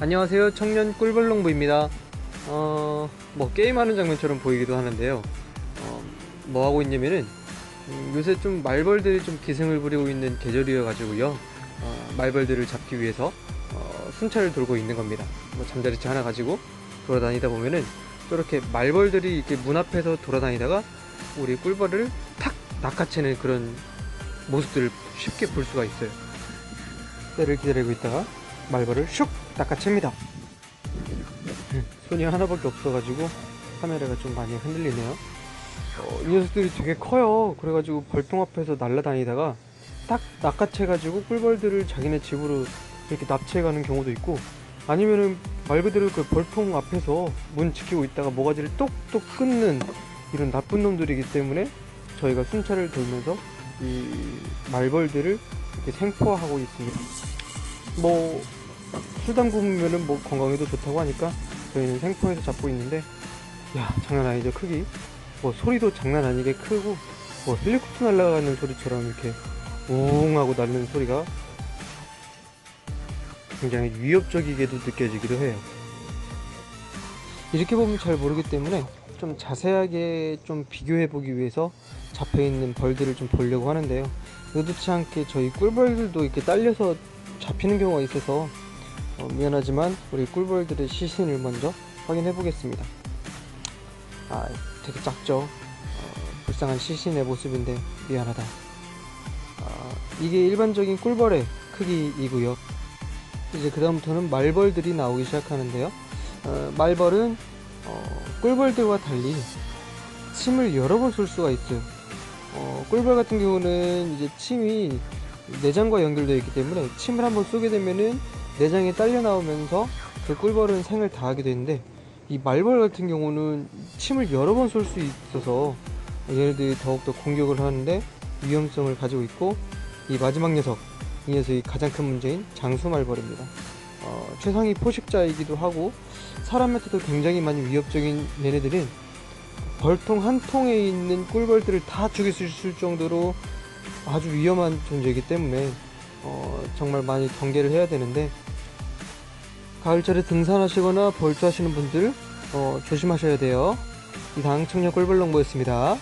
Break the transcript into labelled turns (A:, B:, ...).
A: 안녕하세요. 청년 꿀벌농부입니다. 어, 뭐 게임하는 장면처럼 보이기도 하는데요. 어, 뭐 하고 있냐면은 음, 요새 좀 말벌들이 좀 기승을 부리고 있는 계절이어 가지고요. 어, 말벌들을 잡기 위해서 어, 순찰을 돌고 있는 겁니다. 뭐 잠자리채 하나 가지고 돌아다니다 보면은 또 이렇게 말벌들이 이렇게 문 앞에서 돌아다니다가 우리 꿀벌을 탁 낚아채는 그런 모습들을 쉽게 볼 수가 있어요. 때를 기다리고 있다가 말벌을 슉 낚아챕니다. 음, 손이 하나밖에 없어가지고 카메라가 좀 많이 흔들리네요. 어, 이 녀석들이 되게 커요. 그래가지고 벌통 앞에서 날아다니다가 딱 낚아채가지고 꿀벌들을 자기네 집으로 이렇게 납치해가는 경우도 있고 아니면은 말 그대로 그 벌통 앞에서 문 지키고 있다가 모가지를 똑똑 끊는 이런 나쁜 놈들이기 때문에 저희가 순찰을 돌면서 이 말벌들을 이렇게 생포하고 있습니다. 뭐 수단 굽으면은 뭐 건강에도 좋다고 하니까 저희는 생포해서 잡고 있는데 야 장난 아니죠 크기. 뭐 소리도 장난 아니게 크고 뭐 헬리콥터 날아가는 소리처럼 이렇게 웅 하고 날리는 소리가 굉장히 위협적이게도 느껴지기도 해요. 이렇게 보면 잘 모르기 때문에 좀 자세하게 좀 비교해 보기 위해서 잡혀 있는 벌들을 좀 보려고 하는데요. 의도치 않게 저희 꿀벌들도 이렇게 딸려서 잡히는 경우가 있어서 어, 미안하지만 우리 꿀벌들의 시신을 먼저 확인해 보겠습니다. 아, 되게 작죠? 어, 불쌍한 시신의 모습인데 미안하다. 아, 이게 일반적인 꿀벌의 크기이고요. 이제 그 다음부터는 말벌들이 나오기 시작하는데요. 어, 말벌은 어, 꿀벌들과 달리 침을 여러 번 쏠 수가 있어요. 어, 꿀벌 같은 경우는 이제 침이 내장과 연결되어 있기 때문에 침을 한번 쏘게 되면은 내장이 딸려 나오면서 그 꿀벌은 생을 다하게 되는데 이 말벌 같은 경우는 침을 여러 번 쏠 수 있어서 얘네들이 더욱더 공격을 하는데 위험성을 가지고 있고 이 마지막 녀석 이 녀석이 가장 큰 문제인 장수말벌입니다. 어, 최상위 포식자이기도 하고 사람한테도 굉장히 많이 위협적인 얘네들은 벌통 한 통에 있는 꿀벌들을 다 죽일 수 있을 정도로 아주 위험한 존재이기 때문에 어, 정말 많이 경계를 해야 되는데 가을철에 등산하시거나 벌초하시는 분들 어, 조심하셔야 돼요. 이상 청년 꿀벌농부였습니다.